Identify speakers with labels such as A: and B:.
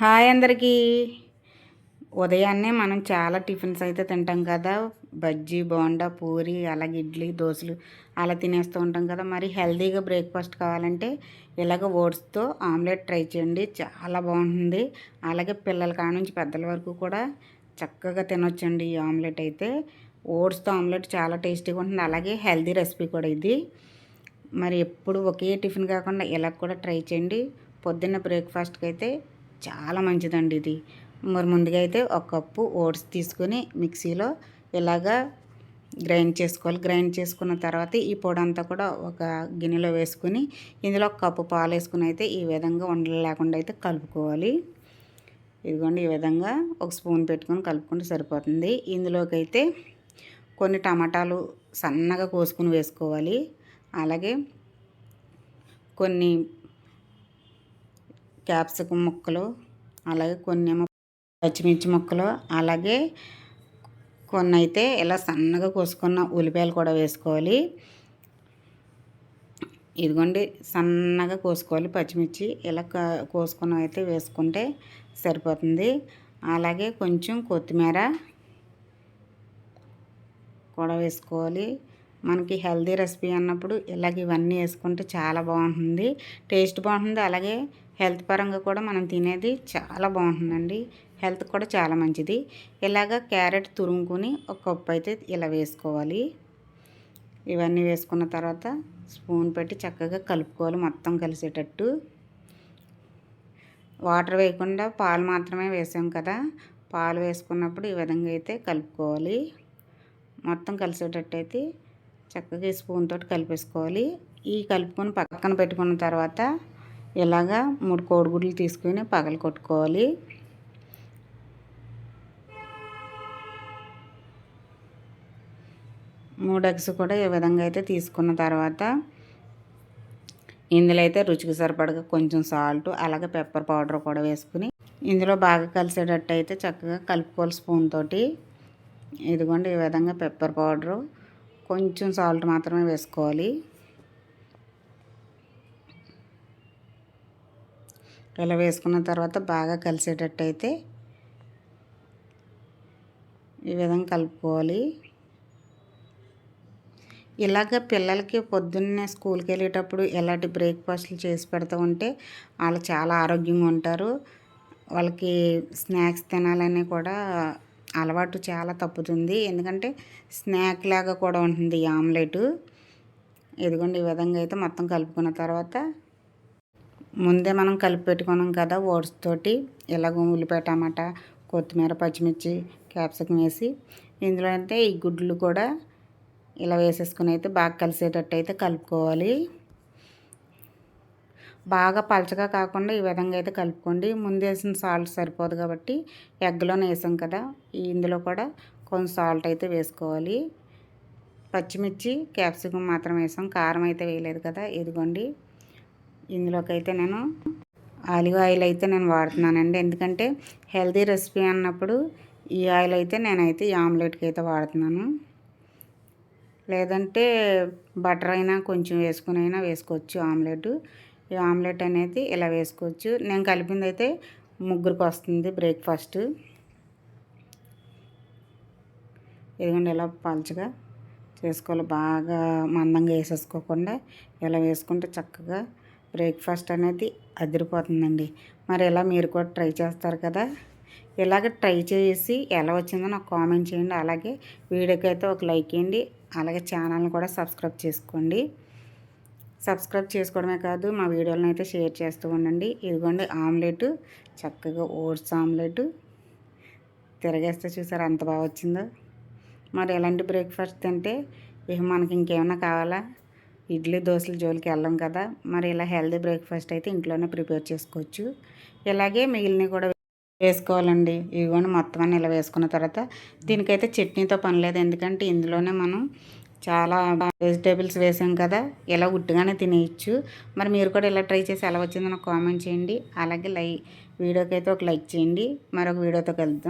A: Hi అందరికీ. ఉదయాన్నే మనం చాలా టిఫిన్స్ అయితే తింటాం కదా. బజ్జీ బోండా పూరి అలాగే ఇడ్లీ దోశలు అలా తినేస్తూ ఉంటాం కదా. మరి హెల్తీగా బ్రేక్ఫాస్ట్ కావాలంటే ఇలాగ ఓట్స్తో ఆమ్లెట్ ట్రై చేయండి. చాలా బాగుంటుంది. అలాగే పిల్లల కాడ నుంచి పెద్దల వరకు కూడా చక్కగా తినొచ్చండి ఈ ఆమ్లెట్ అయితే. ఓట్స్తో ఆమ్లెట్ చాలా టేస్టీగా ఉంటుంది. అలాగే హెల్తీ రెసిపీ కూడా ఇది. మరి ఎప్పుడు ఒకే టిఫిన్ కాకుండా ఇలా కూడా ట్రై చేయండి. పొద్దున్న బ్రేక్ఫాస్ట్కి అయితే చాలా మంచిదండి ఇది. మరి ముందుగా అయితే ఒక కప్పు ఓట్స్ తీసుకొని మిక్సీలో ఇలాగా గ్రైండ్ చేసుకోవాలి. గ్రైండ్ చేసుకున్న తర్వాత ఈ పొడి అంతా కూడా ఒక గిన్నెలో వేసుకుని ఇందులో ఒక కప్పు పాలు వేసుకుని అయితే ఈ విధంగా ఉండలు లేకుండా అయితే కలుపుకోవాలి. ఇదిగోండి ఈ విధంగా ఒక స్పూన్ పెట్టుకొని కలుపుకుంటే సరిపోతుంది. ఇందులోకి అయితే కొన్ని టమాటాలు సన్నగా కోసుకుని వేసుకోవాలి. అలాగే కొన్ని క్యాప్సికం ముక్కలు అలాగే కొన్ని ఏమో పచ్చిమిర్చి ముక్కలు అలాగే కొన్ని అయితే ఇలా సన్నగా కోసుకున్న ఉల్లిపాయలు కూడా వేసుకోవాలి. ఇదిగోండి సన్నగా కోసుకోవాలి పచ్చిమిర్చి. ఇలా కోసుకున్న అయితే వేసుకుంటే సరిపోతుంది. అలాగే కొంచెం కొత్తిమీర కూడా వేసుకోవాలి. మనకి హెల్దీ రెసిపీ అన్నప్పుడు ఇలాగ ఇవన్నీ వేసుకుంటే చాలా బాగుంటుంది. టేస్ట్ బాగుంటుంది. అలాగే హెల్త్ పరంగా కూడా మనం తినేది చాలా బాగుంటుందండి. హెల్త్ కూడా చాలా మంచిది. ఇలాగ క్యారెట్ తురుముకొని ఒక కప్పు అయితే ఇలా వేసుకోవాలి. ఇవన్నీ వేసుకున్న తర్వాత స్పూన్ పెట్టి చక్కగా కలుపుకోవాలి మొత్తం కలిసేటట్టు. వాటర్ వేయకుండా పాలు మాత్రమే వేసాం కదా. పాలు వేసుకున్నప్పుడు ఈ విధంగా అయితే కలుపుకోవాలి. మొత్తం కలిసేటట్టు అయితే చక్కగా స్పూన్ తోటి కలిపేసుకోవాలి. ఈ కలుపుకొని పక్కన పెట్టుకున్న తర్వాత ఇలాగా మూడు కోడిగుడ్లు తీసుకొని పగలు కొట్టుకోవాలి. మూడు ఎగ్స్ కూడా ఈ విధంగా అయితే తీసుకున్న తర్వాత ఇందులో అయితే రుచికి సరిపడగా కొంచెం సాల్ట్ అలాగే పెప్పర్ పౌడర్ కూడా వేసుకుని ఇందులో బాగా కలిసేటట్టు అయితే చక్కగా కలుపుకోవాలి స్పూన్ తోటి. ఇదిగోండి ఈ విధంగా పెప్పర్ పౌడరు కొంచెం సాల్ట్ మాత్రమే వేసుకోవాలి. ఇలా వేసుకున్న తర్వాత బాగా కలిసేటట్టు అయితే ఈ విధంగా కలుపుకోవాలి. ఇలాగ పిల్లలకి పొద్దున్నే స్కూల్కి వెళ్ళేటప్పుడు ఎలాంటి బ్రేక్ఫాస్ట్లు చేసి పెడతా ఉంటే వాళ్ళు చాలా ఆరోగ్యంగా ఉంటారు. వాళ్ళకి స్నాక్స్ తినాలని కూడా అలవాటు చాలా తప్పుతుంది. ఎందుకంటే స్నాక్ లాగా కూడా ఉంటుంది ఈ ఆమ్లెట్. ఇదిగోండి ఈ విధంగా అయితే మొత్తం కలుపుకున్న తర్వాత ముందే మనం కలిపి పెట్టుకున్నాం కదా ఓట్స్ తోటి. ఇలాగ ఉల్లిపాయ టమాటా కొత్తిమీర పచ్చిమిర్చి క్యాప్సికం వేసి ఇందులో అయితే ఈ గుడ్లు కూడా ఇలా వేసేసుకుని అయితే బాగా కలిసేటట్టు అయితే కలుపుకోవాలి. బాగా పలచగా కాకుండా ఈ విధంగా అయితే కలుపుకోండి. ముందు వేసిన సాల్ట్ సరిపోదు కాబట్టి ఎగ్లోనే వేసాం కదా ఇందులో కూడా కొంచెం సాల్ట్ అయితే వేసుకోవాలి. పచ్చిమిర్చి క్యాప్సికం మాత్రం వేసాం కారం అయితే వేయలేదు కదా ఇదిగోండి. ఇందులోకి అయితే నేను ఆలివ్ ఆయిల్ అయితే నేను వాడుతున్నానండి. ఎందుకంటే హెల్తీ రెసిపీ అన్నప్పుడు ఈ ఆయిల్ అయితే నేనైతే ఈ ఆమ్లెట్కి అయితే వాడుతున్నాను. లేదంటే బటర్ అయినా కొంచెం వేసుకుని అయినా వేసుకోవచ్చు ఆమ్లెట్. ఈ ఆమ్లెట్ అనేది ఇలా వేసుకోవచ్చు. నేను కలిపింది అయితే ముగ్గురికి వస్తుంది బ్రేక్ఫాస్ట్. ఇదిగోండి ఇలా పల్చగా చేసుకోవాలి. బాగా మందంగా వేసేసుకోకుండా ఇలా వేసుకుంటే చక్కగా బ్రేక్ఫాస్ట్ అనేది అదిరిపోతుందండి. మరి ఇలా మీరు కూడా ట్రై చేస్తారు కదా. ఇలాగ ట్రై చేసి ఎలా వచ్చిందో నాకు కామెంట్ చేయండి. అలాగే వీడియోకి అయితే ఒక లైక్ చేయండి. అలాగే ఛానల్ని కూడా సబ్స్క్రైబ్ చేసుకోండి. సబ్స్క్రైబ్ చేసుకోవడమే కాదు మా వీడియోలను అయితే షేర్ చేస్తూ ఉండండి. ఇదిగోండి ఆమ్లెట్ చక్కగా ఓట్స్ ఆమ్లెట్. తిరగేస్తే చూసారు అంత బాగా వచ్చిందో. మరి ఎలాంటి బ్రేక్ఫాస్ట్ తింటే ఇక మనకి ఇంకేమైనా కావాలా? ఇడ్లీ దోశల జోలికి వెళ్ళాం కదా. మరి ఇలా హెల్దీ బ్రేక్ఫాస్ట్ అయితే ఇంట్లోనే ప్రిపేర్ చేసుకోవచ్చు. ఇలాగే మిగిలిన కూడా వేసుకోవాలండి. ఇవి మొత్తం అన్నీ ఇలా వేసుకున్న తర్వాత దీనికైతే చట్నీతో పని లేదు. ఎందుకంటే ఇందులోనే మనం చాలా వెజిటేబుల్స్ వేసాం కదా ఇలా ఉట్టుగానే తినేయచ్చు. మరి మీరు కూడా ఇలా ట్రై చేసి ఎలా వచ్చిందో నాకు కామెంట్ చేయండి. అలాగే లై వీడియోకి అయితే ఒక లైక్ చేయండి. మరొక వీడియోతో కలుద్దాం.